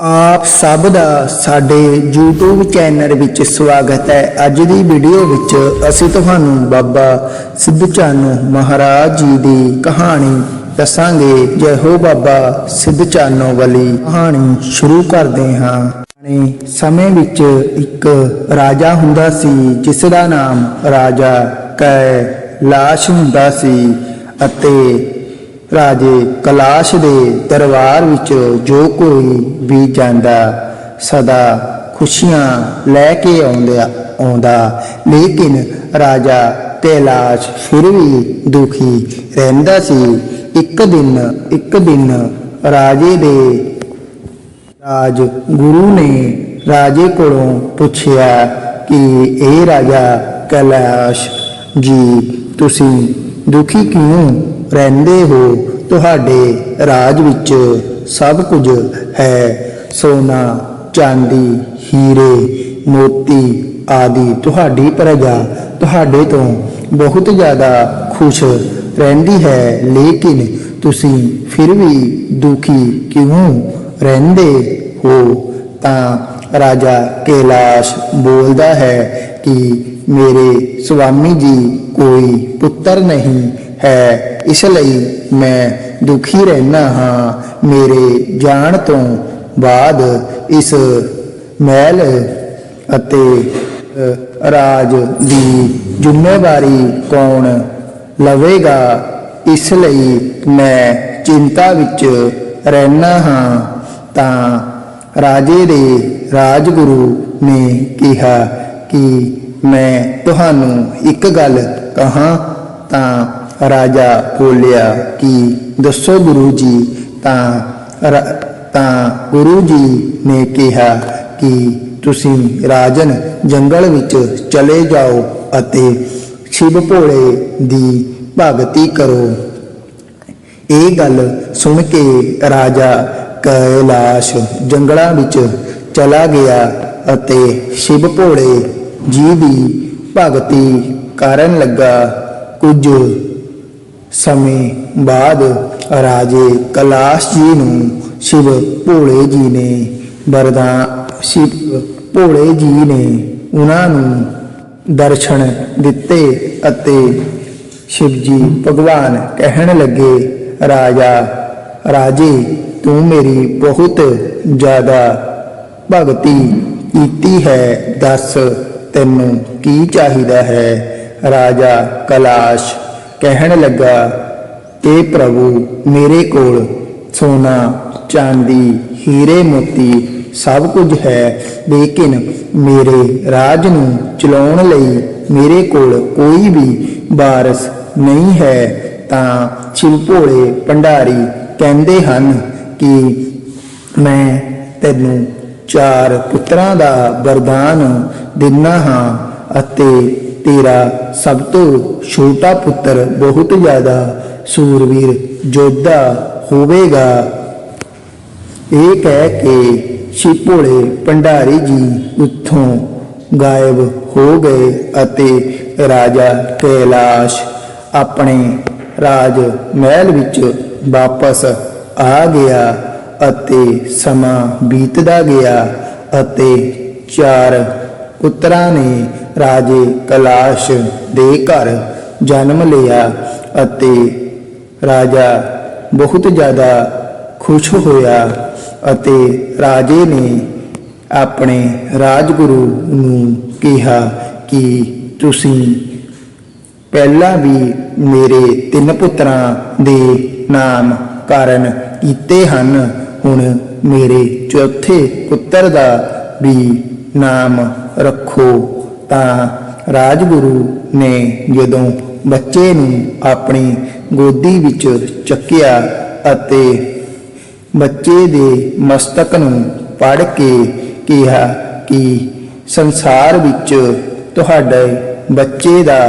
ਆਪ ਸਭ ਦਾ ਸਾਡੇ YouTube ਚੈਨਲ ਵਿੱਚ ਸਵਾਗਤ ਹੈ। ਅੱਜ ਦੀ ਵੀਡੀਓ ਵਿੱਚ ਅਸੀਂ ਤੁਹਾਨੂੰ ਬਾਬਾ ਸਿੱਧੂ ਚਾਨੋ ਮਹਾਰਾਜ ਜੀ ਦੀ ਕਹਾਣੀ ਦੱਸਾਂਗੇ। ਜੈ ਹੋ ਬਾਬਾ ਸਿੱਧ ਚਾਨੋ ਵਾਲੀ ਕਹਾਣੀ ਸ਼ੁਰੂ ਕਰਦੇ ਹਾਂ। ਸਮੇਂ ਵਿੱਚ ਇੱਕ ਰਾਜਾ ਹੁੰਦਾ ਸੀ, ਜਿਸ ਦਾ ਨਾਮ ਰਾਜਾ ਕੈ ਲਾਸ਼ ਹੁੰਦਾ ਸੀ ਅਤੇ ਰਾਜੇ ਕਲਾਸ਼ ਦੇ ਦਰਬਾਰ ਵਿੱਚ ਜੋ ਕੋਈ ਵੀ ਜਾਂਦਾ, ਸਦਾ ਖੁਸ਼ੀਆਂ ਲੈ ਕੇ ਆਉਂਦਾ ਆਉਂਦਾ। ਲੇਕਿਨ ਰਾਜਾ ਕੈਲਾਸ਼ ਫਿਰ ਵੀ ਦੁਖੀ ਰਹਿੰਦਾ ਸੀ। ਇੱਕ ਦਿਨ ਇੱਕ ਦਿਨ ਰਾਜੇ ਦੇ ਰਾਜ ਗੁਰੂ ਨੇ ਰਾਜੇ ਕੋਲੋਂ ਪੁੱਛਿਆ ਕਿ, ਇਹ ਰਾਜਾ ਕੈਲਾਸ਼ ਜੀ, ਤੁਸੀਂ ਦੁਖੀ ਕਿਉਂ ਰਹਿੰਦੇ ਹੋ, ਤੁਹਾਡੇ ਰਾਜ ਵਿੱਚ ਸਭ ਕੁਝ ਹੈ। ਸੋਨਾ, ਚਾਂਦੀ, ਹੀਰੇ, ਮੋਤੀ ਆਦਿ ਤੁਹਾਡੀ ਪ੍ਰਜਾ ਤੁਹਾਡੇ ਤੋਂ ਬਹੁਤ ਜ਼ਿਆਦਾ ਖੁਸ਼ ਰਹਿੰਦੀ ਹੈ। ਲੇਕਿਨ ਤੁਸੀਂ ਫਿਰ ਵੀ ਦੁਖੀ ਕਿਉਂ ਰਹਿੰਦੇ ਹੋ? ਤਾਂ ਰਾਜਾ ਕੈਲਾਸ਼ ਬੋਲਦਾ ਹੈ ਕਿ ਮੇਰੇ ਸੁਆਮੀ ਜੀ ਕੋਈ ਪੁੱਤਰ ਨਹੀਂ ਹੈ, ਇਸ ਲਈ ਮੈਂ ਦੁਖੀ ਰਹਿਣਾ ਹਾਂ। ਮੇਰੇ ਜਾਣ ਤੋਂ ਬਾਅਦ ਇਸ ਮਹਿਲ ਅਤੇ ਰਾਜ ਦੀ ਜ਼ਿੰਮੇਵਾਰੀ ਕੌਣ ਲਵੇਗਾ? ਇਸ ਲਈ ਮੈਂ ਚਿੰਤਾ ਵਿੱਚ ਰਹਿਣਾ ਹਾਂ। ਤਾਂ ਰਾਜੇ ਦੇ ਰਾਜਗੁਰੂ ਨੇ ਕਿਹਾ ਕਿ ਮੈਂ ਤੁਹਾਨੂੰ ਇੱਕ ਗੱਲ ਕਹਾਂ ਤਾਂ ਰਾਜਾ ਬੋਲਿਆ ਕਿ ਦੱਸੋ ਗੁਰੂ ਜੀ, ਤਾਂ ਰ- ਤਾਂ ਗੁਰੂ ਜੀ ਨੇ ਕਿਹਾ ਕਿ ਤੁਸੀਂ ਰਾਜਨ ਜੰਗਲ ਵਿੱਚ ਚਲੇ ਜਾਓ ਅਤੇ ਸ਼ਿਵ ਭੋਲੇ ਦੀ ਭਗਤੀ ਕਰੋ। ਇਹ ਗੱਲ ਸੁਣ ਕੇ ਰਾਜਾ ਕੈਲਾਸ਼ ਜੰਗਲਾਂ ਵਿੱਚ ਚਲਾ ਗਿਆ ਅਤੇ ਸ਼ਿਵ ਭੋਲੇ ਜੀ ਦੀ ਭਗਤੀ ਕਰਨ ਲੱਗਾ। ਕੁਝ ਸਮੇਂ ਬਾਅਦ ਰਾਜੇ ਕੈਲਾਸ਼ ਜੀ ਨੂੰ ਸ਼ਿਵ ਭੋਲੇ ਜੀ ਨੇ ਵਰਦਾਨ ਸ਼ਿਵ ਭੋਲੇ ਜੀ ਨੇ ਉਹਨਾਂ ਨੂੰ ਦਰਸ਼ਨ ਦਿੱਤੇ ਅਤੇ ਸ਼ਿਵ ਜੀ ਭਗਵਾਨ ਕਹਿਣ ਲੱਗੇ, ਰਾਜਾ, ਰਾਜੇ, ਤੂੰ ਮੇਰੀ ਬਹੁਤ ਜ਼ਿਆਦਾ ਭਗਤੀ ਕੀਤੀ ਹੈ, ਦੱਸ ਤੈਨੂੰ ਕੀ ਚਾਹੀਦਾ ਹੈ? ਰਾਜਾ ਕੈਲਾਸ਼ ਕਹਿਣ ਲੱਗਾ ਤੇ ਪ੍ਰਭੂ, ਮੇਰੇ ਕੋਲ ਸੋਨਾ, ਚਾਂਦੀ, ਹੀਰੇ, ਮੋਤੀ ਸਭ ਕੁਝ ਹੈ, ਲੇਕਿਨ ਮੇਰੇ ਰਾਜ ਨੂੰ ਚਲਾਉਣ ਲਈ ਮੇਰੇ ਕੋਲ ਕੋਈ ਵੀ ਵਾਰਸ ਨਹੀਂ ਹੈ। ਤਾਂ ਸ਼ਿਵ ਭੰਡਾਰੀ ਕਹਿੰਦੇ ਹਨ ਕਿ ਮੈਂ ਤੈਨੂੰ ਚਾਰ ਪੁੱਤਰਾਂ ਦਾ ਵਰਦਾਨ ਦਿੰਨਾ ਹਾਂ ਅਤੇ ਤੇਰਾ ਸਭ ਤੋਂ ਛੋਟਾ ਪੁੱਤਰ ਬਹੁਤ ਜ਼ਿਆਦਾ ਸੂਰਵੀਰ ਯੋਧਾ ਹੋਵੇਗਾ। ਇਹ ਕਹਿ ਕੇ ਸ਼ਿਪੋਲੇ ਭੰਡਾਰੀ ਜੀ ਉੱਥੋਂ ਗਾਇਬ ਹੋ ਗਏ ਅਤੇ ਰਾਜਾ ਕੈਲਾਸ਼ ਆਪਣੇ ਰਾਜ ਮਹਿਲ ਵਿੱਚ ਵਾਪਸ ਆ ਗਿਆ ਅਤੇ ਸਮਾਂ ਬੀਤਦਾ ਗਿਆ ਅਤੇ ਚਾਰ ਪੁੱਤਰਾਂ ਨੇ ਰਾਜੇ ਕੈਲਾਸ਼ ਦੇ ਘਰ ਜਨਮ ਲਿਆ ਅਤੇ ਰਾਜਾ ਬਹੁਤ ਜ਼ਿਆਦਾ ਖੁਸ਼ ਹੋਇਆ ਅਤੇ ਰਾਜੇ ਨੇ ਆਪਣੇ ਰਾਜਗੁਰੂ ਨੂੰ ਕਿਹਾ ਕਿ ਤੁਸੀਂ ਪਹਿਲਾਂ ਵੀ ਮੇਰੇ ਤਿੰਨ ਪੁੱਤਰਾਂ ਦੇ ਨਾਮ ਕਾਰਨ ਕੀਤੇ ਹਨ। ਹੁਣ ਮੇਰੇ ਚੌਥੇ ਪੁੱਤਰ ਦਾ ਵੀ ਨਾਮ ਰੱਖੋ, ਤਾਂ ਰਾਜਗੁਰੂ ਨੇ ਜਦੋਂ ਬੱਚੇ ਨੂੰ ਆਪਣੀ ਗੋਦੀ ਵਿੱਚ ਚੱਕਿਆ ਅਤੇ ਬੱਚੇ ਦੇ ਮਸਤਕ ਨੂੰ ਪੜ ਕੇ ਕਿਹਾ ਕਿ ਸੰਸਾਰ ਵਿੱਚ ਤੁਹਾਡੇ ਬੱਚੇ ਦਾ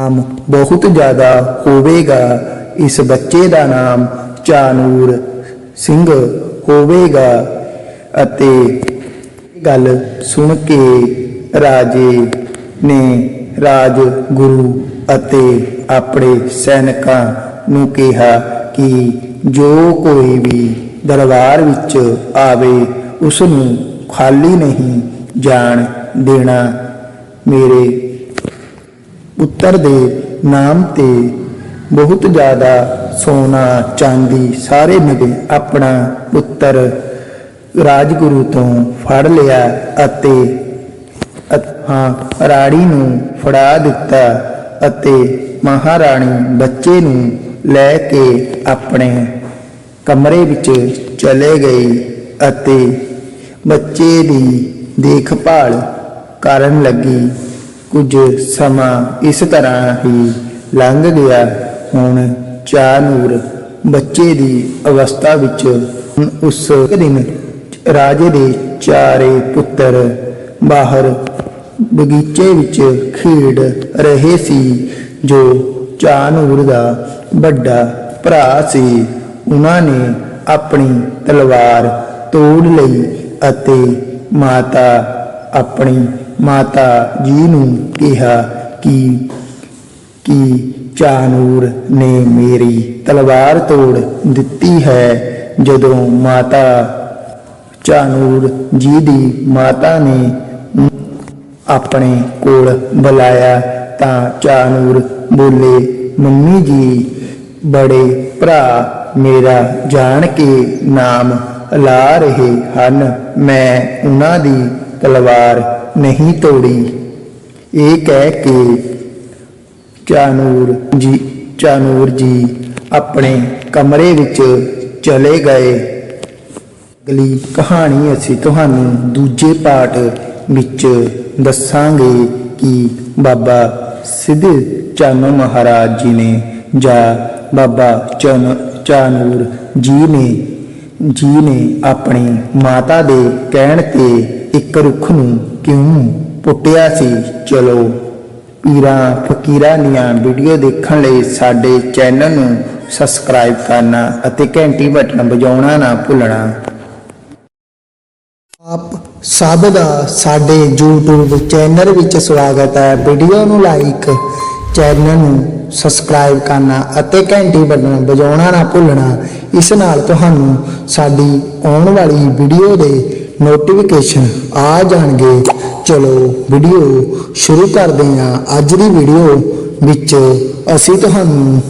ਨਾਮ ਬਹੁਤ ਜ਼ਿਆਦਾ ਹੋਵੇਗਾ। ਇਸ ਬੱਚੇ ਦਾ ਨਾਮ ਚਾਨੂਰ ਸਿੰਘ ਹੋਵੇਗਾ ਅਤੇ ਗੱਲ ਸੁਣ ਕੇ ਰਾਜੇ ਨੇ ਰਾਜ ਗੁਰੂ ਅਤੇ ਆਪਣੇ ਸੈਨਿਕਾਂ ਨੂੰ ਕਿਹਾ ਕਿ ਜੋ ਕੋਈ ਵੀ ਦਰਬਾਰ ਵਿੱਚ ਆਵੇ ਉਸ ਨੂੰ ਖਾਲੀ ਨਹੀਂ ਜਾਣ ਦੇਣਾ। ਮੇਰੇ ਪੁੱਤਰ ਦੇ ਨਾਮ ਤੇ ਬਹੁਤ ਜ਼ਿਆਦਾ ਸੋਨਾ ਚਾਂਦੀ ਸਾਰੇ ਮਿਲੇ ਆਪਣਾ ਪੁੱਤਰ ਰਾਜਗੁਰੂ ਤੋਂ ਫੜ ਲਿਆ ਅਤੇ ਹਾਂ, ਰਾਣੀ ਨੂੰ ਫੜਾ ਦਿੱਤਾ ਅਤੇ ਮਹਾਰਾਣੀ ਬੱਚੇ ਨੂੰ ਲੈ ਕੇ ਆਪਣੇ ਕਮਰੇ ਵਿੱਚ ਚਲੇ ਗਈ ਅਤੇ ਬੱਚੇ ਦੀ ਦੇਖਭਾਲ ਕਰਨ ਲੱਗੀ। ਕੁਝ ਸਮਾਂ ਇਸ ਤਰ੍ਹਾਂ ਹੀ ਲੰਘ ਗਿਆ। ਹੁਣ ਚਾਨੂਰ ਬੱਚੇ ਦੀ ਅਵਸਥਾ ਵਿੱਚ ਉਸ ਦਿਨ ਰਾਜੇ ਦੇ ਚਾਰੇ ਪੁੱਤਰ ਬਾਹਰ ਬਗੀਚੇ ਵਿੱਚ ਖੇਡ ਰਹੇ ਸੀ, ਜੋ ਚਾਨੂਰ ਦਾ ਵੱਡਾ ਭਰਾ ਸੀ। ਉਹਨਾਂ ਨੇ ਆਪਣੀ ਤਲਵਾਰ ਤੋੜ ਲਈ ਅਤੇ ਮਾਤਾ, ਆਪਣੀ ਮਾਤਾ ਜੀ ਨੂੰ ਕਿਹਾ ਕਿ ਕਿ ਚਾਨੂਰ ਨੇ ਮੇਰੀ ਤਲਵਾਰ ਤੋੜ ਦਿੱਤੀ ਹੈ। ਜਦੋਂ ਮਾਤਾ ਚਾਨੂਰ ਜੀ ਦੀ ਮਾਤਾ ਨੇ ਆਪਣੇ ਕੋਲ ਬੁਲਾਇਆ ਤਾਂ ਚਾਨੂਰ ਬੋਲੇ, ਮੰਮੀ ਜੀ, ਬੜੇ ਭਰਾ ਮੇਰਾ ਜਾਣ ਕੇ ਨਾਮ ਲਾ ਰਹੇ ਹਨ। ਮੈਂ ਉਹਨਾਂ ਦੀ ਤਲਵਾਰ ਨਹੀਂ ਤੋੜੀ। ਇਹ ਕਹਿ ਕੇ ਚਾਨੂਰ ਜੀ ਚਾਨੂਰ ਜੀ ਆਪਣੇ ਕਮਰੇ ਵਿੱਚ ਚਲੇ ਗਏ। ਅਗਲੀ ਕਹਾਣੀ ਅਸੀਂ ਤੁਹਾਨੂੰ ਦੂਜੇ ਪਾਠ ਵਿੱਚ ਦੱਸਾਂਗੇ ਕਿ ਬਾਬਾ ਸਿੱਧ ਚੰਨ ਮਹਾਰਾਜ ਜੀ ਨੇ ਜਾਂ ਬਾਬਾ ਚਨ ਚਾਨੂਰ ਜੀ ਨੇ ਜੀ ਨੇ ਆਪਣੀ ਮਾਤਾ ਦੇ ਕਹਿਣ ਤੇ ਇੱਕ ਰੁੱਖ ਨੂੰ ਕਿਉਂ ਪੁੱਟਿਆ ਸੀ? ਚਲੋ ਪੀਰਾਂ ਫਕੀਰਾਂ ਦੀਆਂ ਵੀਡੀਓ ਦੇਖਣ ਲਈ ਸਾਡੇ ਚੈਨਲ ਨੂੰ ਸਬਸਕ੍ਰਾਈਬ ਕਰਨਾ ਅਤੇ ਘੰਟੀ ਬਟਨ ਵਜਾਉਣਾ ਨਾ ਭੁੱਲਣਾ। ਆਪ ਸਭ ਦਾ ਸਾਡੇ YouTube ਚੈਨਲ ਵਿੱਚ ਸਵਾਗਤ ਹੈ। ਵੀਡੀਓ ਨੂੰ ਲਾਈਕ ਚੈਨਲ ਨੂੰ ਸਬਸਕ੍ਰਾਈਬ ਕਰਨਾ ਅਤੇ ਘੰਟੀ ਬਟਨ ਵਜਾਉਣਾ ਨਾ ਭੁੱਲਣਾ, ਇਸ ਨਾਲ ਤੁਹਾਨੂੰ ਸਾਡੀ ਆਉਣ ਵਾਲੀ ਵੀਡੀਓ ਦੇ ਨੋਟੀਫਿਕੇਸ਼ਨ ਆ ਜਾਣਗੇ। ਚਲੋ ਵੀਡੀਓ ਸ਼ੁਰੂ ਕਰਦੇ ਹਾਂ। ਅੱਜ ਦੀ ਵੀਡੀਓ ਵਿੱਚ ਅਸੀਂ ਤੁਹਾਨੂੰ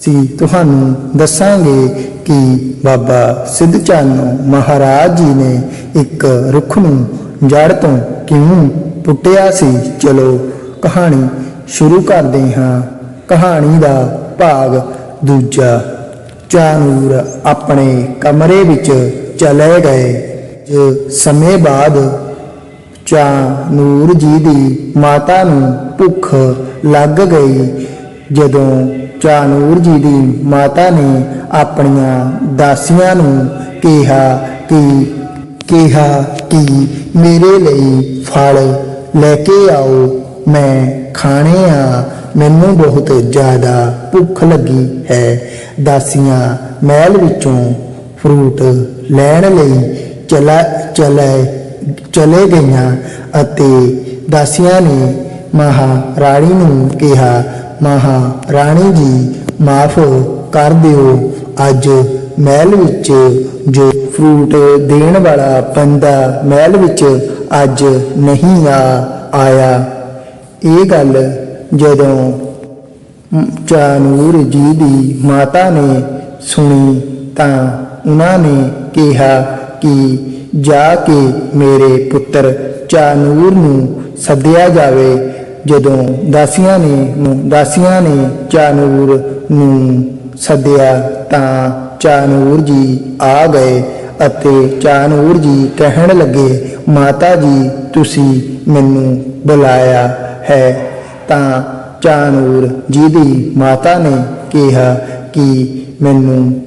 ਸੀ। ਤੁਹਾਨੂੰ ਦੱਸਾਂਗੇ ਕਿ ਬਾਬਾ ਸਿੱਧ ਚੰਦ ਮਹਾਰਾਜ ਜੀ ਨੇ ਇੱਕ ਰੁੱਖ ਨੂੰ ਜੜ ਤੋਂ ਕਿਉਂ ਪੁੱਟਿਆ ਸੀ? ਚਲੋ, ਕਹਾਣੀ ਸ਼ੁਰੂ ਕਰਦੇ ਹਾਂ। ਕਹਾਣੀ ਦਾ ਭਾਗ ਦੂਜਾ। ਚਾਨੂਰ ਆਪਣੇ ਕਮਰੇ ਵਿੱਚ ਚਲੇ ਗਏ। ਕੁਝ ਸਮੇਂ ਬਾਅਦ ਚਾ ਨੂਰ ਜੀ ਦੀ ਮਾਤਾ ਨੂੰ ਭੁੱਖ ਲੱਗ ਗਈ। ਜਦੋਂ ਚਾਨੂਰ ਜੀ ਦੀ ਮਾਤਾ ਨੇ ਆਪਣੀਆਂ ਦਾਸੀਆਂ ਨੂੰ ਕਿਹਾ ਕਿ ਕਿਹਾ ਕਿ ਮੇਰੇ ਲਈ ਫਲ ਲੈ ਕੇ ਆਓ, ਮੈਂ ਖਾਣੇ ਆ, ਮੈਨੂੰ ਬਹੁਤ ਜ਼ਿਆਦਾ ਭੁੱਖ ਲੱਗੀ ਹੈ। ਦਾਸੀਆਂ ਮਹਿਲ ਵਿੱਚੋਂ ਫਰੂਟ ਲੈਣ ਲਈ ਚਲਾ, ਚਲੇ ਚਲੇ ਗਈਆਂ ਅਤੇ ਦਾਸੀਆਂ ਨੇ ਮਹਾਰਾਣੀ ਨੂੰ ਕਿਹਾ ਮਹਾਰਾਣੀ ਜੀ ਮਾਫ ਕਰ ਦਿਓ। ਅੱਜ ਮਹਿਲ ਵਿੱਚ ਜੋ ਫਰੂਟ ਦੇਣ ਵਾਲਾ ਬੰਦਾ ਮਹਿਲ ਵਿੱਚ ਅੱਜ ਨਹੀਂ ਆ, ਆਇਆ। ਇਹ ਗੱਲ ਜਦੋਂ ਚਾਨੂਰ ਜੀ ਦੀ ਮਾਤਾ ਨੇ ਸੁਣੀ ਤਾਂ ਉਹਨਾਂ ਨੇ ਕਿਹਾ ਕਿ ਜਾ ਕੇ ਮੇਰੇ ਪੁੱਤਰ ਚਾਨੂਰ ਨੂੰ ਸੱਦਿਆ ਜਾਵੇ। ਜਦੋਂ ਦਾਸੀਆਂ ਨੇ ਦਾਸੀਆਂ ਨੇ ਚਾਨੂਰ ਨੂੰ ਸੱਦਿਆ ਤਾਂ ਚਾਨੂਰ ਜੀ ਆ ਗਏ ਅਤੇ ਚਾਨੂਰ ਜੀ ਕਹਿਣ ਲੱਗੇ, ਮਾਤਾ ਜੀ, ਤੁਸੀਂ ਮੈਨੂੰ ਬੁਲਾਇਆ ਹੈ। ਤਾਂ ਚਾਨੂਰ ਜੀ ਦੀ ਮਾਤਾ ਨੇ ਕਿਹਾ ਕਿ ਮੈਨੂੰ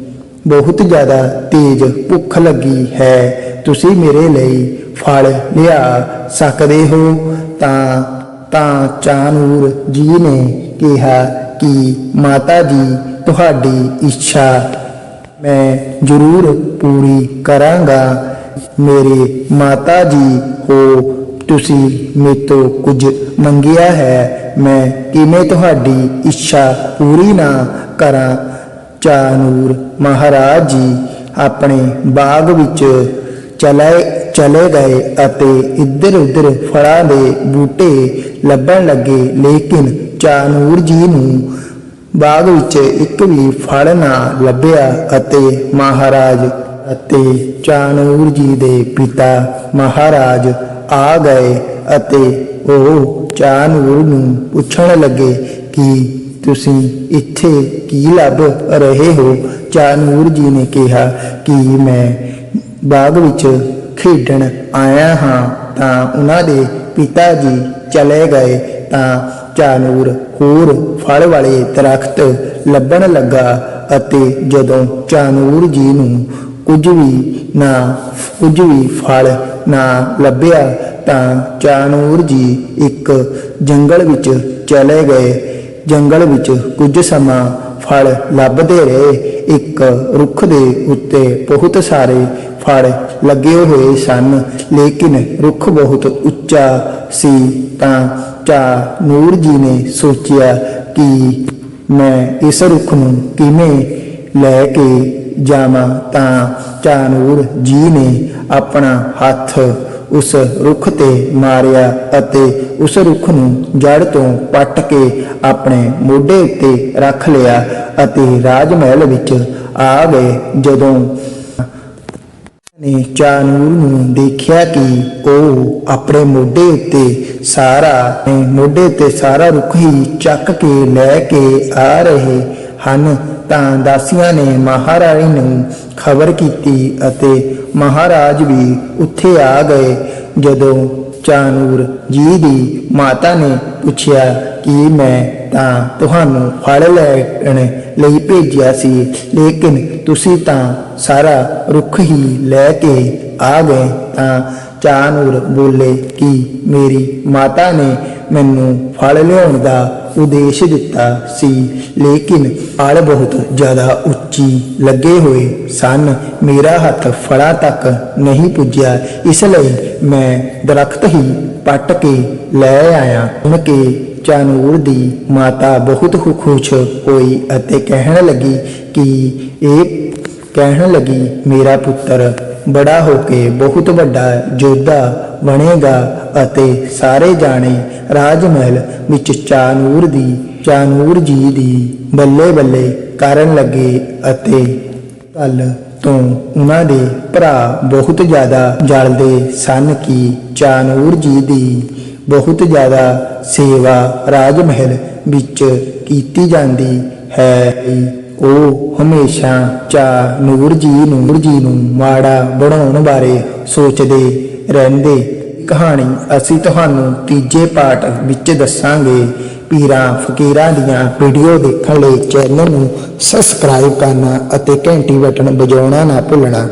ਬਹੁਤ ਜ਼ਿਆਦਾ ਤੇਜ਼ ਭੁੱਖ ਲੱਗੀ ਹੈ। ਤੁਸੀਂ ਮੇਰੇ ਲਈ ਫਲ ਲਿਆ ਸਕਦੇ ਹੋ? ਤਾਂ ਤਾਂ ਚਾਨੂਰ ਜੀ ਨੇ ਕਿਹਾ ਕਿ ਮਾਤਾ ਜੀ, ਤੁਹਾਡੀ ਇੱਛਾ ਮੈਂ ਜ਼ਰੂਰ ਪੂਰੀ ਕਰਾਂਗਾ। ਮੇਰੇ ਮਾਤਾ ਜੀ, ਹੋ, ਤੁਸੀਂ ਮੇਰੇ ਤੋਂ ਕੁਝ ਮੰਗਿਆ ਹੈ। ਮੈਂ ਕਿਵੇਂ ਤੁਹਾਡੀ ਇੱਛਾ ਪੂਰੀ ਨਾ ਕਰਾਂ? ਚਾਨੂਰ ਮਹਾਰਾਜ ਜੀ, ਆਪਣੇ ਬਾਗ ਵਿੱਚ ਚਲੇ ਚਲੇ ਗਏ ਅਤੇ ਇੱਧਰ ਉੱਧਰ ਫਲਾਂ ਦੇ ਬੂਟੇ ਲੱਭਣ ਲੱਗੇ। ਲੇਕਿਨ ਚਾਨੂਰ ਜੀ ਨੂੰ ਬਾਗ ਵਿੱਚ ਇੱਕ ਵੀ ਫਲ ਨਾ ਲੱਭਿਆ ਅਤੇ ਮਹਾਰਾਜ ਅਤੇ ਚਾਨੂਰ ਜੀ ਦੇ ਪਿਤਾ ਮਹਾਰਾਜ ਆ ਗਏ ਅਤੇ ਉਹ ਚਾਨੂਰ ਨੂੰ ਪੁੱਛਣ ਲੱਗੇ ਕਿ ਤੁਸੀਂ ਇੱਥੇ ਕੀ ਲੱਭ ਰਹੇ ਹੋ? ਚਾਨੂਰ ਜੀ ਨੇ ਕਿਹਾ ਕਿ ਮੈਂ ਬਾਗ ਵਿੱਚ ਖੇਡਣ ਆਇਆ ਹਾਂ ਤਾਂ ਉਹਨਾਂ ਦੇ ਪਿਤਾ ਜੀ ਚਲੇ ਗਏ ਤਾਂ ਚਾਨੂਰ ਹੋਰ ਫਲ ਵਾਲੇ ਦਰਖਤ ਲੱਭਣ ਲੱਗਾ ਅਤੇ ਜਦੋਂ ਚਾਨੂਰ ਜੀ ਨੂੰ ਕੁਝ ਵੀ ਨਾ, ਕੁਝ ਵੀ ਫਲ ਨਾ ਲੱਭਿਆ ਤਾਂ ਚਾਨੂਰ ਜੀ ਇੱਕ ਜੰਗਲ ਵਿੱਚ ਚਲੇ ਗਏ। ਜੰਗਲ ਵਿੱਚ ਕੁਝ ਸਮਾਂ ਫਲ ਲੱਭਦੇ ਰਹੇ। ਇੱਕ ਰੁੱਖ ਦੇ ਉੱਤੇ ਬਹੁਤ ਸਾਰੇ ਫੜ, ਲੱਗੇ ਹੋਏ ਸਨ। ਲੇਕਿਨ ਰੁੱਖ ਬਹੁਤ ਉੱਚਾ ਸੀ ਤਾਂ ਚਾ ਨੂਰ ਜੀ ਨੇ ਸੋਚਿਆ ਕਿ ਮੈਂ ਇਸ ਰੁੱਖ ਨੂੰ ਕਿਵੇਂ ਲੈ ਕੇ ਜਾਵਾਂ ਤਾਂ ਚਾਨੂਰ ਜੀ ਨੇ ਆਪਣਾ ਹੱਥ ਉਸ ਰੁੱਖ ਤੇ ਮਾਰਿਆ ਅਤੇ ਉਸ ਰੁੱਖ ਨੂੰ ਜੜ ਤੋਂ ਪੱਟ ਕੇ ਆਪਣੇ ਮੋਢੇ ਉੱਤੇ ਰੱਖ ਲਿਆ ਅਤੇ ਰਾਜ ਮਹਿਲ ਵਿੱਚ ਆ ਗਏ। ਜਦੋਂ ਨੇ ਚਾਨੂਰ ਨੂੰ ਦੇਖਿਆ ਕਿ ਉਹ ਆਪਣੇ ਮੋਢੇ ਉੱਤੇ ਸਾਰਾ ਮੋਢੇ ਉੱਤੇ ਸਾਰਾ ਰੁੱਖ ਹੀ ਚੱਕ ਕੇ ਲੈ ਕੇ ਆ ਰਹੇ ਹਨ। ਤਾਂ ਦਾਸੀਆਂ ਨੇ ਮਹਾਰਾਣੀ ਨੂੰ ਖਬਰ ਕੀਤੀ ਅਤੇ ਮਹਾਰਾਜ ਵੀ ਉੱਥੇ ਆ ਗਏ। ਜਦੋਂ ਚਾਨੂਰ ਜੀ ਦੀ ਮਾਤਾ ਨੇ ਪੁੱਛਿਆ, ਕਿ ਮੈਂ ਤਾਂ ਤੁਹਾਨੂੰ ਫਲ ਲੈਣ ਲਈ ਭੇਜਿਆ ਸੀ, ਲੇਕਿਨ ਤੁਸੀਂ ਤਾਂ ਸਾਰਾ ਰੁੱਖ ਹੀ ਲੈ ਕੇ ਆ ਗਏ ਤਾਂ ਚਾਨੂਰ ਬੋਲੇ ਕਿ ਮੇਰੀ ਮਾਤਾ ਨੇ ਮੈਨੂੰ ਫਲ ਲਿਆਉਣ ਦਾ ਉਦੇਸ਼ ਦਿੱਤਾ ਸੀ, ਲੇਕਿਨ ਫਲ ਬਹੁਤ ਜ਼ਿਆਦਾ ਉੱਚੀ ਲੱਗੇ ਹੋਏ ਸਨ। ਮੇਰਾ ਹੱਥ ਫਲਾਂ ਤੱਕ ਨਹੀਂ ਪੁੱਜਿਆ। ਇਸ ਲਈ ਮੈਂ ਦਰਖਤ ਹੀ ਪੱਟ ਕੇ ਲੈ ਆਇਆ। ਹੁਣ ਕਿ ਚਾਨੂਰ ਦੀ ਮਾਤਾ ਬਹੁਤ ਖੁਸ਼ ਹੋਈ ਅਤੇ ਕਹਿਣ ਲੱਗੀ ਕਿ ਇਹ ਕਹਿਣ ਲੱਗੀ, ਮੇਰਾ ਪੁੱਤਰ ਬੜਾ ਹੋ ਕੇ ਬਹੁਤ ਵੱਡਾ ਯੋਧਾ ਬਣੇਗਾ ਅਤੇ ਸਾਰੇ ਜਾਣੇ ਰਾਜ ਮਹਿਲ ਵਿੱਚ ਚਾਨੂਰ ਦੀ, ਚਾਨੂਰ ਜੀ ਦੀ ਬੱਲੇ ਬੱਲੇ ਕਰਨ ਲੱਗੇ ਅਤੇ ਕੱਲ ਤੋਂ ਉਹਨਾਂ ਦੇ ਭਰਾ ਬਹੁਤ ਜ਼ਿਆਦਾ ਜਲਦੇ ਸਨ ਕਿ ਚਾਨੂਰ ਜੀ ਦੀ ਬਹੁਤ ਜ਼ਿਆਦਾ ਸੇਵਾ ਰਾਜ ਮਹਿਲ ਵਿੱਚ ਕੀਤੀ ਜਾਂਦੀ ਹੈ। ਉਹ ਹਮੇਸ਼ਾ ਚਾ ਨੂਰ ਜੀ ਨੂਰ ਜੀ ਨੂੰ ਮਾੜਾ ਬਣਾਉਣ ਬਾਰੇ ਸੋਚਦੇ ਰਹਿੰਦੇ। ਕਹਾਣੀ, ਅਸੀਂ ਤੁਹਾਨੂੰ ਤੀਜੇ ਪਾਰਟ ਵਿੱਚ ਦੱਸਾਂਗੇ। ਪੀਰਾਂ, ਫਕੀਰਾਂ ਦੀਆਂ ਵੀਡੀਓ ਦੇਖਣ ਲਈ ਚੈਨਲ ਨੂੰ ਸਬਸਕ੍ਰਾਈਬ ਕਰਨਾ ਅਤੇ ਘੰਟੀ ਬਟਨ ਵਜਾਉਣਾ ਨਾ ਭੁੱਲਣਾ।